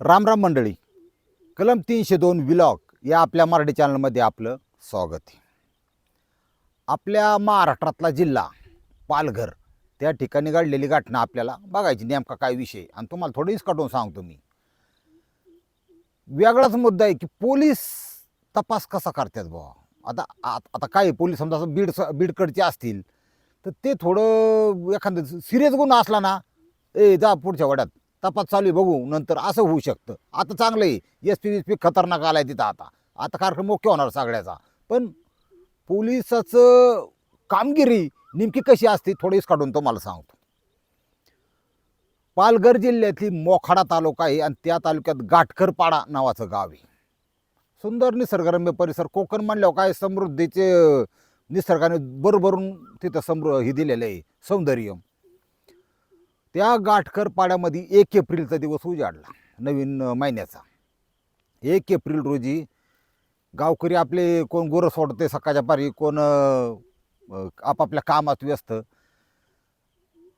रामराम मंडळी. कलम तीनशे दोन विलॉग या आपल्या मराठी चॅनलमध्ये आपलं स्वागत आहे. आपल्या महाराष्ट्रातला जिल्हा पालघर त्या ठिकाणी घडलेली घटना आपल्याला बघायची नेमका काय विषय आणि तुम्हाला थोडीच काढून सांगतो मी. वेगळाच मुद्दा आहे की पोलीस तपास कसा करतात बुवा? आता आता काय पोलीस समजा असं बीड बीडकडचे असतील तर ते थोडं एखादं सिरियस गुन्हा असला ना ए जा पुढच्या वड्यात. तपास चालू आहे बघू नंतर असं होऊ शकतं. आता चांगलं आहे एस पी वीस पी खतरनाक आला आहे तिथं आता. आता कार्यक्रम मुख्य होणार सगळ्याचा. पण पोलिसाचं कामगिरी नेमकी कशी असते थोडीच काढून तुम्हाला सांगतो. पालघर जिल्ह्यातली मोखाडा तालुका आहे आणि त्या तालुक्यात गाठकरपाडा नावाचं गाव आहे. सुंदर निसर्गरम्य परिसर कोकण म्हणल्यावर काय समृद्धीचे निसर्गाने बरोबरून तिथं समृ हे दिलेलं आहे सौंदर्य. त्या गाठकर पाड्यामध्ये एक एप्रिलचा दिवस उजाडला नवीन महिन्याचा. एक एप्रिल रोजी गावकरी आपले कोण गुरं सोडते सकाळच्या पारी कोण आपापल्या कामात व्यस्त.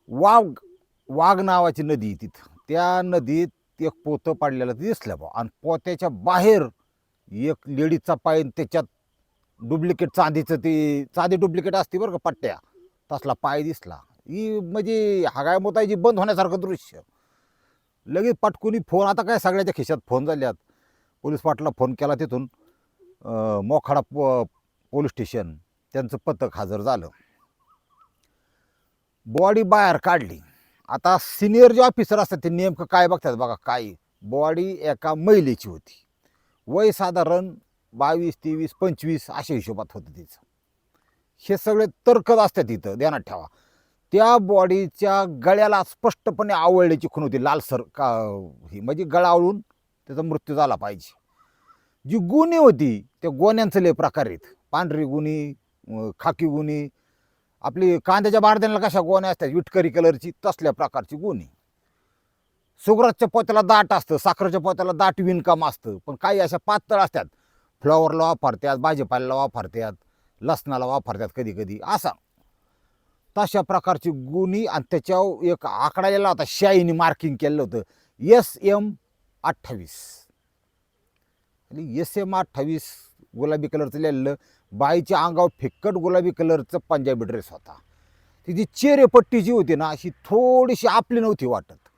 वाघ वाघ नावाची नदी तिथं. त्या नदीत एक पोतं पाडलेलं दिसलं बा आणि पोत्याच्या बाहेर एक लेडीजचा पाय आणि त्याच्यात डुप्लिकेट चांदीचं ते चांदी डुप्लिकेट असते बरं का पट्ट्या. तसला पाय दिसला. ही म्हणजे हागाय मोतायची बंद होण्यासारखं दृश्य. लगेच पटकुनी फोन आता काय सगळ्याच्या खिशात फोन झाल्यात. पोलीस पाटला फोन केला तिथून. मोखाडा पो पोलीस स्टेशन त्यांचं पथक हजर झालं. बॉडी बाहेर काढली. आता सिनियर जे ऑफिसर असतात ते नेमकं काय बघतात बघा काय? बॉडी एका महिलेची होती. वय साधारण बावीस तेवीस पंचवीस अशा हिशोबात होतं तिचं. हे सगळे तर्कच असतात इथं ध्यानात ठेवा. त्या बॉडीच्या गळ्याला स्पष्टपणे आवळल्याची खून होती लालसर का ही म्हणजे गळा आवळून त्याचा मृत्यू झाला पाहिजे. जी गुन्हे होती त्या गोण्यांचं लय प्रकार आहेत. पांढरी गुन्ही खाकी गुन्ही आपली कांद्याच्या बारद्याला कशा गोण्या असतात विटकरी कलरची तसल्या प्रकारची गुन्हे सुगराच्या पोत्याला दाट असतं साखरेच्या पोत्याला दाट विणकाम असतं पण काही अशा पातळ असतात. फ्लॉवरला वापरतात भाजीपाल्याला वापरतात लसणाला वापरतात कधी कधी असा. तशा प्रकारची गुणी आणि त्याच्यावर एक आकडा दिला होता शाईने मार्किंग केलं होतं. एस एम अठ्ठावीस. आणि एस एम अठ्ठावीस गुलाबी कलरचं लिहिलेलं बाईच्या अंगावर फिक्कट गुलाबी कलरचं पंजाबी ड्रेस होता. तिची चेहरेपट्टी जी होती ना अशी थोडीशी आपली नव्हती वाटत.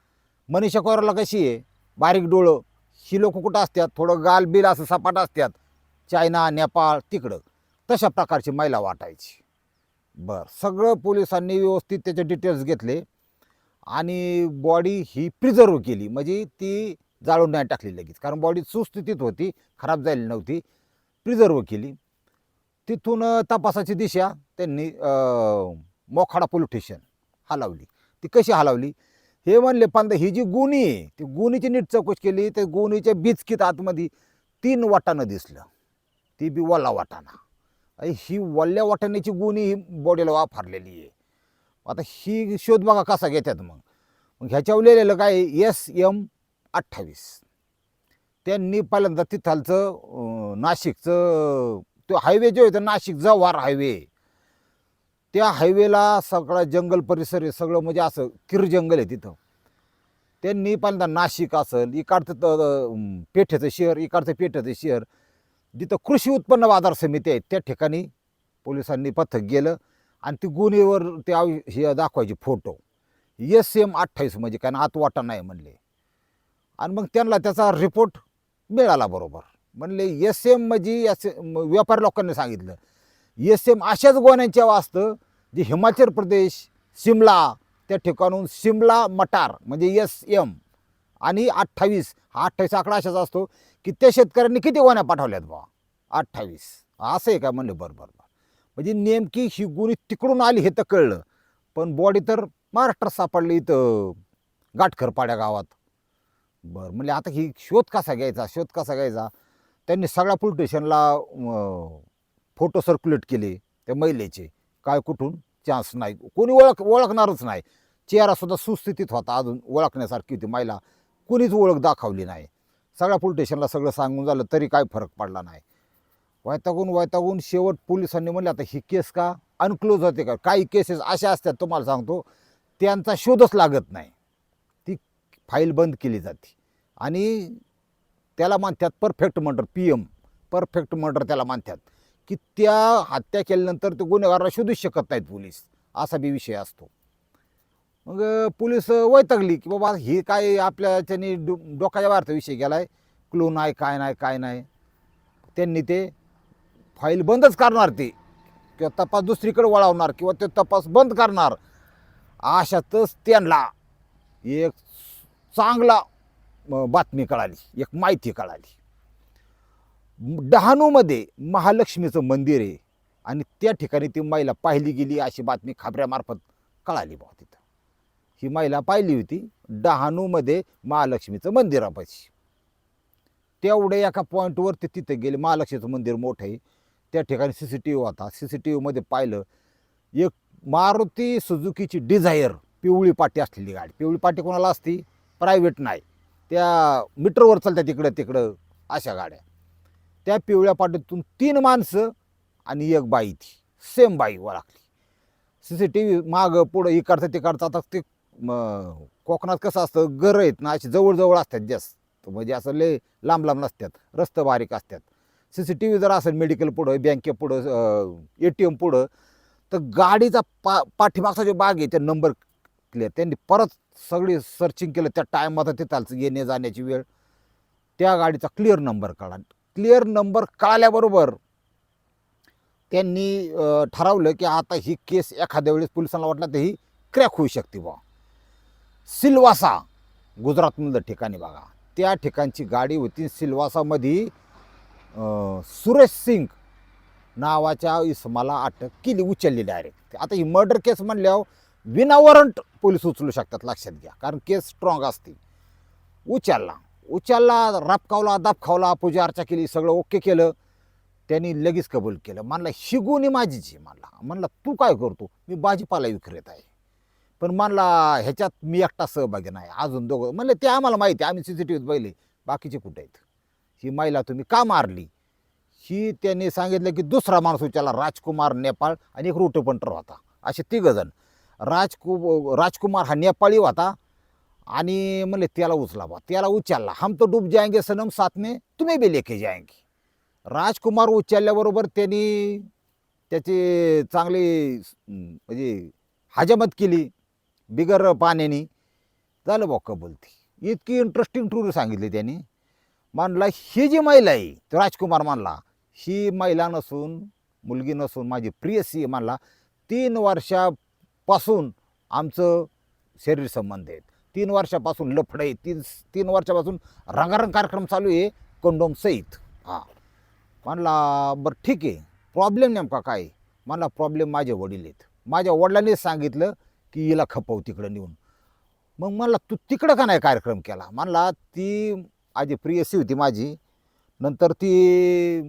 मनीषा कोराला कशी आहे? बारीक डोळं. ही लोक कुठं असतात? थोडं गाल बिल असं सपाट असतात. चायना नेपाळ तिकडं. तशा प्रकारची महिला वाटायची. बरं. सगळं पोलिसांनी व्यवस्थित त्याचे डिटेल्स घेतले आणि बॉडी ही प्रिझर्व केली. म्हणजे ती जाळून नाही टाकली लगेच. कारण बॉडी सुस्थितीत होती खराब झालेली नव्हती. प्रिझर्व केली. तिथून तपासाची दिशा त्यांनी मोखाडा पोलीस स्टेशन हलावली. ती कशी हलावली? हे म्हणले पण ही जी गुन्ही आहे ती गुन्हीची नीट चौकशी केली. त्या गुन्हीच्या बिचकीत आतमध्ये तीन वाटाणं दिसलं. ती बी ओला वाटाणा. ही वल्ल्या वाटण्याची गुणी ही बॉडीला वापरलेली आहे. आता ही शोध बघा कसा घेतात मग. मग ह्याच्यावर लिहिलेलं काय एस एम अठ्ठावीस. त्यांनी पहिल्यांदा तिथालचं नाशिकचं तो हायवे जो आहे तो नाशिक जव्हार हायवे त्या हायवेला सगळा जंगल परिसर आहे सगळं म्हणजे असं किर जंगल आहे तिथं. त्यांनी पहिल्यांदा नाशिक असेल इकडचं पेठेचं शहर इकडचं पेठेचं शहर जिथं कृषी उत्पन्न बाजार समिती आहे त्या ठिकाणी पोलिसांनी पथक गेलं आणि ती गुन्हेवर ते आव- हे दाखवायचे फोटो. एस एम अठ्ठावीस म्हणजे काय ना आतवाटा नाही म्हणले. आणि मग त्यांना त्याचा रिपोर्ट मिळाला बरोबर. म्हणले एस एम म्हणजे एस व्यापारी लोकांनी सांगितलं. एस एम अशाच गोण्यांच्या वाचतं जे हिमाचल प्रदेश शिमला त्या ठिकाणून शिमला मटार म्हणजे एस एम आणि अठ्ठावीस हा अठ्ठावीस आकडा असाच असतो. की त्या शेतकऱ्यांनी किती गोण्या पाठवल्यात बा अठ्ठावीस. असं आहे का? म्हणले बरं बरं बरं. म्हणजे नेमकी ही गुणी तिकडून आली हे तर कळलं. पण बॉडी तर महाराष्ट्रात सापडली इथं गाठखरपाड्या गावात. बरं म्हणजे आता ही शोध कसा घ्यायचा? शोध कसा घ्यायचा? त्यांनी सगळ्या पोलीस स्टेशनला फोटो सर्क्युलेट केले त्या महिलेचे. काय कुठून? चान्स नाही. कोणी ओळख ओळखणारच नाही. चेहरासुद्धा सुस्थितीत होता अजून. ओळखण्यासारखी होती महिला. कोणीच ओळख दाखवली नाही. सगळ्या पोलीस स्टेशनला सगळं सांगून झालं तरी काय फरक पडला नाही. वैतागून वैतागून शेवट पोलिसांनी म्हणले आता ही केस का? अनक्लोज होते का? काही केसेस अशा असतात तुम्हाला सांगतो त्यांचा शोधच लागत नाही. ती फाईल बंद केली जाते. आणि त्याला मानतात perfect murder P M perfect murder त्याला मानतात. की त्या हत्या केल्यानंतर ते गुन्हेगाराला शोधूच शकत नाहीत पोलीस. असा बी विषय असतो. मग पोलीस वैतागली की बाबा हे काय आपल्या त्यांनी डो डोक्याच्या वार्थ विषय गेलाय क्लू नाही काय नाही काय नाही. त्यांनी ते फाईल बंदच करणार ते. किंवा तपास दुसरीकडे वळवणार किंवा ते तपास बंद करणार. अशातच त्यांना एक चांगला बातमी कळाली एक माहिती कळाली. डहाणूमध्ये महालक्ष्मीचं मंदिर आहे आणि त्या ठिकाणी ती महिला पाहिली गेली अशी बातमी खाबऱ्यामार्फत कळाली बा तिथं. ही महिला पाहिली होती डहाणूमध्ये महालक्ष्मीचं मंदिरापाशी. तेवढे एका पॉईंटवर ते तिथं गेले. महालक्ष्मीचं मंदिर मोठं आहे. त्या ठिकाणी सी सी टी व्ही होता. सी सी टी व्हीमध्ये पाहिलं एक मारुती सुजुकीची डिझायर पिवळी पाटी असलेली गाडी. पिवळी पाटी कोणाला असती? प्रायव्हेट नाही. त्या मीटरवर चालत्या तिकडं तिकडं अशा गाड्या. त्या पिवळ्या पाटीतून तीन माणसं आणि एक बाई ती. सेम बाई ओळखली. सी सी टी व्ही मागं पुढं इकडचं तिकडचं आता ते मग कोकणात कसं असतं घरं आहेत ना अशी जवळजवळ असतात जास्त. म्हणजे असं लय लांब लांब नसतात रस्तं बारीक असतात. सी सी टी व्ही जर असेल मेडिकल पुढं बँके पुढं ए टी एम पुढं तर गाडीचा पा पाठीमागचा जो बाग आहे त्या नंबर क्लिअर त्यांनी परत सगळी सर्चिंग केलं त्या टायमात तिथालचं येणे जाण्याची वेळ. त्या गाडीचा क्लिअर नंबर कळा क्लिअर नंबर कळाल्याबरोबर त्यांनी ठरवलं की आता ही केस एखाद्या वेळेस पोलिसांना वाटलं तर ही क्रॅक होऊ शकते बा सिल्वासा गुजरातमधलं ठिकाणी बघा. त्या ठिकाणची गाडी होती सिल्वासामध्ये सुरेश सिंग नावाच्या इसमाला अटक केली उचलली डायरेक्ट आता ही मर्डर केस म्हणल्यावर विनावरंट पोलीस उचलू शकतात लक्षात घ्या. कारण केस स्ट्रॉंग असते. उचलला. उचलला रापकावला दाबखावला पूजा अर्चा केली सगळं ओके केलं. त्यांनी लगेच कबूल केलं. म्हणला शिगुनी माझी आहे म्हणला. म्हणला तू काय करतो? मी भाजीपाला विक्रेत आहे. पण म्हणला ह्याच्यात मी एकटा सहभागी नाही अजून दोघं. म्हणलं ते आम्हाला माहिती आहे आम्ही सी सी टी व्हीत पाहिले बाकीचे कुठे आहेत? ही महिला तुम्ही का मारली? ही त्यांनी सांगितलं की दुसरा माणूस विचारला राजकुमार नेपाळ आणि एक रोटोपंटर होता. असे तिघं जण. राजकु राजकुमार हा नेपाळी होता आणि म्हणले त्याला उचला बा त्याला उचलला. हम तो डूब जाएंगे सनम साथने तुम्ही बी लेके जाएंगे राजकुमार उचलल्याबरोबर त्यांनी त्याची चांगली म्हणजे हजामत केली. बिगर पाण्याने. झालं बा कबूलती. इतकी इंटरेस्टिंग टूर सांगितली त्यांनी. मानला ही जी महिला आहे तो राजकुमार मानला. ही महिला नसून मुलगी नसून माझी प्रियसी मानला. तीन वर्षापासून आमचं शरीर संबंध आहेत तीन वर्षापासून लफडं आहे. तीन तीन वर्षापासून रंगारंग कार्यक्रम चालू आहे कंडोम सहित. हां. म्हणला बरं ठीक आहे. प्रॉब्लेम नेमका काय म्हणला प्रॉब्लेम माझे वडील आहेत. माझ्या वडिलांनीच सांगितलं की हिला खपव तिकडं नेऊन. मग म्हणला तू तिकडं का नाही कार्यक्रम केला? म्हणला ती आजी प्रियसी होती माझी. नंतर ती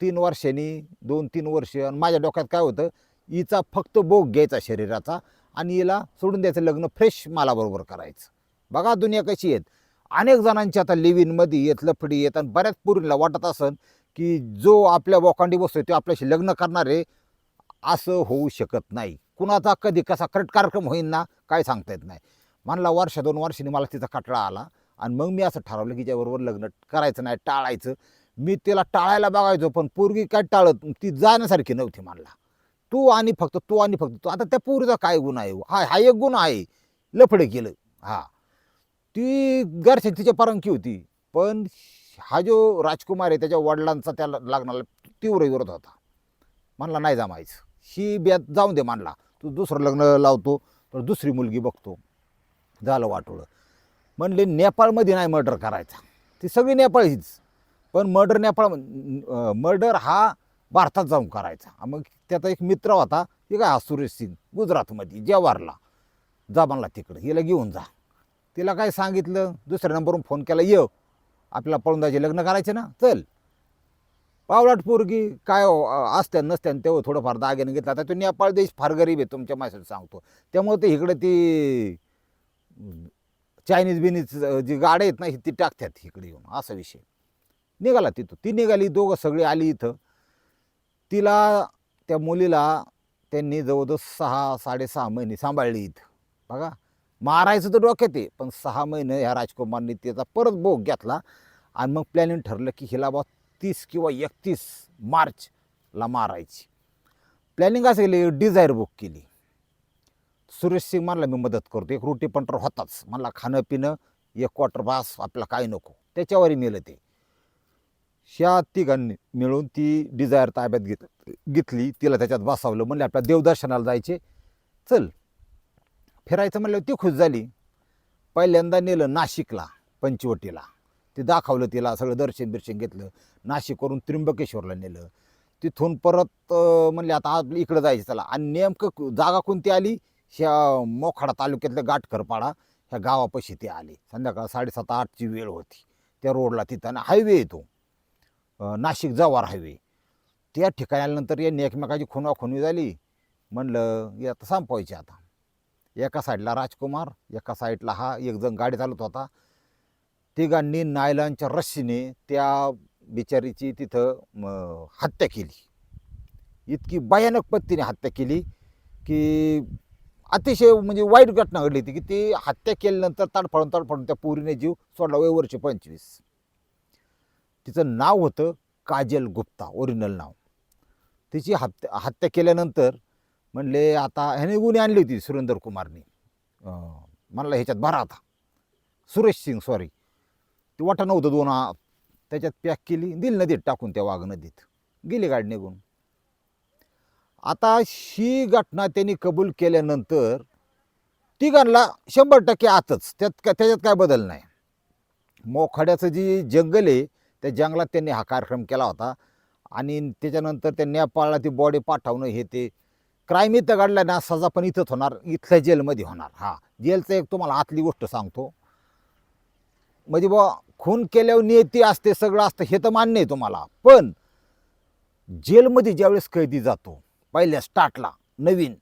तीन वर्षांनी दोन तीन वर्ष आणि माझ्या डोक्यात काय होतं हिचा फक्त बोग घ्यायचा शरीराचा आणि हिला सोडून द्यायचं लग्न फ्रेश मालाबरोबर करायचं. बघा दुनिया कशी आहेत. अनेक जणांची आता लिव्हिनमध्ये येत लफडी येत आणि बऱ्याच पुरीला वाटत असन की जो आपल्या बोकांडी बसतोय तो आपल्याशी लग्न करणार आहे असं होऊ शकत नाही. कुणाचा कधी कसा करट कार्यक्रम होईन ना काय सांगता येत नाही. म्हणला वर्ष दोन वर्षांनी मला तिचा कटळा आला आणि मग मी असं ठरवलं की ज्याबरोबर लग्न करायचं नाही टाळायचं. मी तिला टाळायला बघायचो पण पोरगी काय टाळत ती जाण्यासारखी नव्हती म्हणला. तू आणि फक्त तू आणि फक्त तू आता त्या पोरीचा काय गुण आहे हो? हा? हा एक गुण आहे. लफडे केलं. हा. ती घरच्या तिच्या परंकी होती पण हा जो राजकुमार आहे त्याच्या वडिलांचा त्याला लग्नाला तीव्र विरोध होता. म्हणला नाही जमायचं. ही ब्यात जाऊन दे म्हणला. तू दुसरं लग्न लावतो तर दुसरी मुलगी बघतो. झालं वाटोळं. म्हणले नेपाळमध्ये नाही मर्डर करायचा. ती सगळी नेपाळीच पण मर्डर नेपाळ मर्डर हा भारतात जाऊन करायचा. मग त्याचा एक मित्र होता हे काय हा सुरेश सिंग गुजरातमध्ये जवाहरला जा म्हणला तिकडं हिला घेऊन जा. तिला काय सांगितलं? दुसऱ्या नंबरवरून फोन केला ये. आपल्याला पळून जायचे लग्न करायचे ना? चल. पावलाट पोरगी काय हो, असत्या नसत्या तेव्हा थोडंफार दागिने घेतला. आता तो नेपाळ देश फार गरीब आहे तुमच्या माझ्यासाठी सांगतो. त्यामुळे ते इकडे ती चायनीज बिनीज जी गाड्या आहेत ना ती टाकतात इकडे येऊन असा विषय. निघाला तिथं. ती निघाली दोघं सगळी आली इथं. तिला त्या मुलीला त्यांनी जवळजवळ सहा साडेसहा महिने सांभाळली इथं. बघा मारायचं तर डोक्यात आहे पण सहा महिने ह्या राजकुमारने त्याचा परत भोग घेतला आणि मग प्लॅनिंग ठरलं की हिला बा तीस किंवा एकतीस मार्चला मारायची. प्लॅनिंग असं केली डिझायर बुक केली. सुरेश सिंग म्हणला मी मदत करतो एक रोटी पंटर होताच. मला खाणं पिणं एक क्वार्टर बास आपला काय नको. त्याच्यावरही नेलं ते. ह्या तिघांनी मिळून ती डिझायर ताब्यात घेत घेतली. तिला त्याच्यात बसावलं म्हणले आपल्या देवदर्शनाला जायचे. चल. फिरायचं म्हणलं ती खुश झाली. पहिल्यांदा नेलं नाशिकला पंचवटीला. ते दाखवलं तिला सगळं दर्शन बिर्शन घेतलं नाशिकवरून त्र्यंबकेश्वरला नेलं. तिथून परत म्हणले आता आपलं इकडं जायचं चला. आणि नेमकं जागा कोणती आली? ह्या मोखाडा तालुक्यातलं गाठकरपाडा ह्या गावापाशी ते आले. संध्याकाळ साडेसात आठची वेळ होती. त्या रोडला तिथं आणि हायवे येतो नाशिक जव्हार हायवे. त्या ठिकाणी आल्यानंतर यांनी एकमेकाची खुनाखुनी झाली. म्हणलं हे आता संपवायची आता. एका साईडला राजकुमार एका साईडला हा एक जण गाडी चालवत होता. तिघांनी नायलांच्या रस्सीने त्या बिचारीची तिथं हत्या केली. इतकी भयानक पद्धतीने हत्या केली की अतिशय म्हणजे वाईट घटना घडली होती की ती हत्या केल्यानंतर ताडफाडून ताडफाडून त्या पोरीने जीव सोडला वय वर्ष पंचवीस. तिचं नाव होतं काजल गुप्ता ओरिजिनल नाव. तिची हत्या हत्या केल्यानंतर म्हणले आता ह्याने गुन्हे आणली होती सुरेंद्र कुमारनी. म्हणला ह्याच्यात भरा आता. सुरेश सिंग सॉरी ते वाटा नव्हतं दोन आ- त्याच्यात पॅक केली दिली नदीत टाकून त्या वाघ नदीत. गेली गाडी निघून. आता ही घटना त्यांनी कबूल केल्यानंतर तिघांना शंभर टक्के आतच. त्यात काय त्याच्यात काय बदल नाही. मोखाड्याचं जी जंगल आहे त्या जंगलात त्यांनी हा कार्यक्रम केला होता. आणि त्याच्यानंतर त्या नेपाळला ती बॉडी पाठवणं हे ते क्राईम इथं घडला ना सजा पण इथंच होणार इथल्या जेलमध्ये होणार. हा जेलचं एक तुम्हाला आतली गोष्ट सांगतो. म्हणजे बुवा खून केल्यावर नियती असते सगळं असतं हे तर मान्य आहे तुम्हाला. पण जेलमध्ये ज्यावेळेस कैदी जातो पहिल्या स्टार्टला नवीन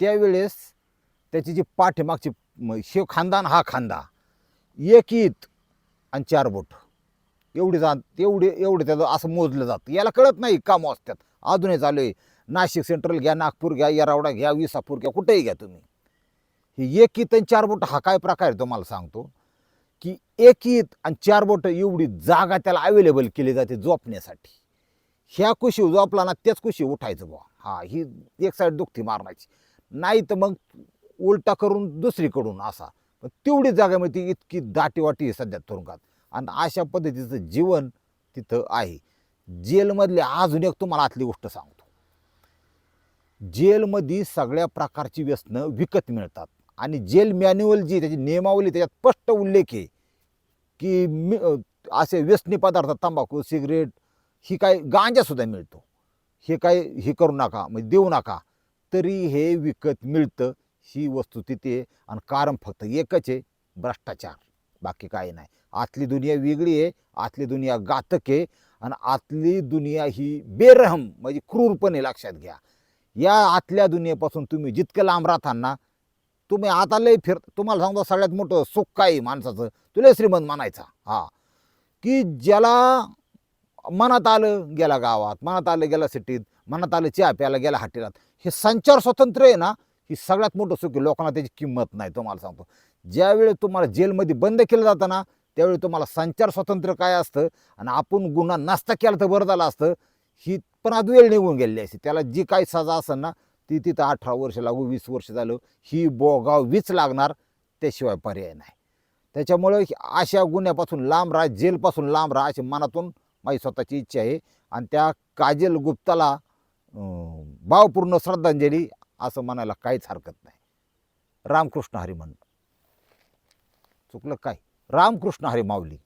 त्यावेळेस त्याची जी पाठीमागची म- खानदान हा खांदा एक ईत आणि चार बोट. एवढी जा एवढे एवढे त्याचं असं मोजलं जातं. याला कळत नाही काम असतात अजूनही चालू आहे. नाशिक सेंट्रल घ्या नागपूर घ्या येरावडा घ्या विसापूर घ्या कुठेही घ्या तुम्ही. हे एक ईत आणि चार बोट हा काय प्रकार आहे तुम्हाला सांगतो. की एक ईत आणि चार बोटं एवढी जागा त्याला अवेलेबल केली जाते झोपण्यासाठी. ह्या कुशी झोपला ना त्याच कुशी उठायचं बुवा. हा ही एक साईड दुखती मारण्याची. नाही तर मग उलटा करून दुसरीकडून असा. पण तेवढी जागा मिळते इतकी दाटीवाटी आहे सध्या तुरुंगात. आणि अशा पद्धतीचं जीवन तिथं आहे. जेलमधले अजून एक तुम्हाला आतली गोष्ट सांगतो. जेलमध्ये सगळ्या प्रकारची व्यसनं विकत मिळतात. आणि जेल मॅन्युअल जी त्याची नियमावली त्याच्यात स्पष्ट उल्लेख आहे की मी असे व्यसनी पदार्थ तंबाखू सिगरेट ही काय गांजासुद्धा मिळतो. हे काय हे करू नका म्हणजे देऊ नका. तरी हे विकत मिळतं ही वस्तू तिथे आणि कारण फक्त एकच आहे भ्रष्टाचार. बाकी काही नाही. आतली दुनिया वेगळी आहे आतली दुनिया घातक आहे आणि आतली दुनिया ही बेरहम म्हणजे क्रूरपणे लक्षात घ्या. या आतल्या दुनियेपासून तुम्ही जितकं लांब राहताना तुम्ही आता लय फिर तुम्हाला सांगतो सगळ्यात मोठं सुख काय आहे माणसाचं? तुला श्रीमंत म्हणायचा. हा. की ज्याला मनात आलं गेला गावात मनात आलं गेला सिटीत मनात आलं चहा प्यायला गेला हॉटेलात हे संचार स्वतंत्र आहे ना ही सगळ्यात मोठं सुख आहे लोकांना त्याची किंमत नाही तुम्हाला सांगतो. ज्यावेळी तुम्हाला जेलमध्ये बंद केलं जातं ना त्यावेळी तुम्हाला संचार स्वातंत्र्य काय असतं? आणि आपण गुन्हा नास्ता केला तर बरं झालं असतं ही पण आज वेळ निघून गेलेली असते. त्याला जी काही सजा असेल ना ती तिथं अठरा वर्ष लागू वीस वर्ष झालं ही बोगाव वीच लागणार त्याशिवाय पर्याय नाही. त्याच्यामुळं अशा गुन्ह्यापासून लांब राहा जेलपासून लांब राहा अशी मनातून माझी स्वतःची इच्छा आहे. आणि त्या काजल गुप्ताला भावपूर्ण श्रद्धांजली असं म्हणायला काहीच हरकत नाही. रामकृष्ण हरी म्हण चुकलं काय? रामकृष्ण हरी माऊली.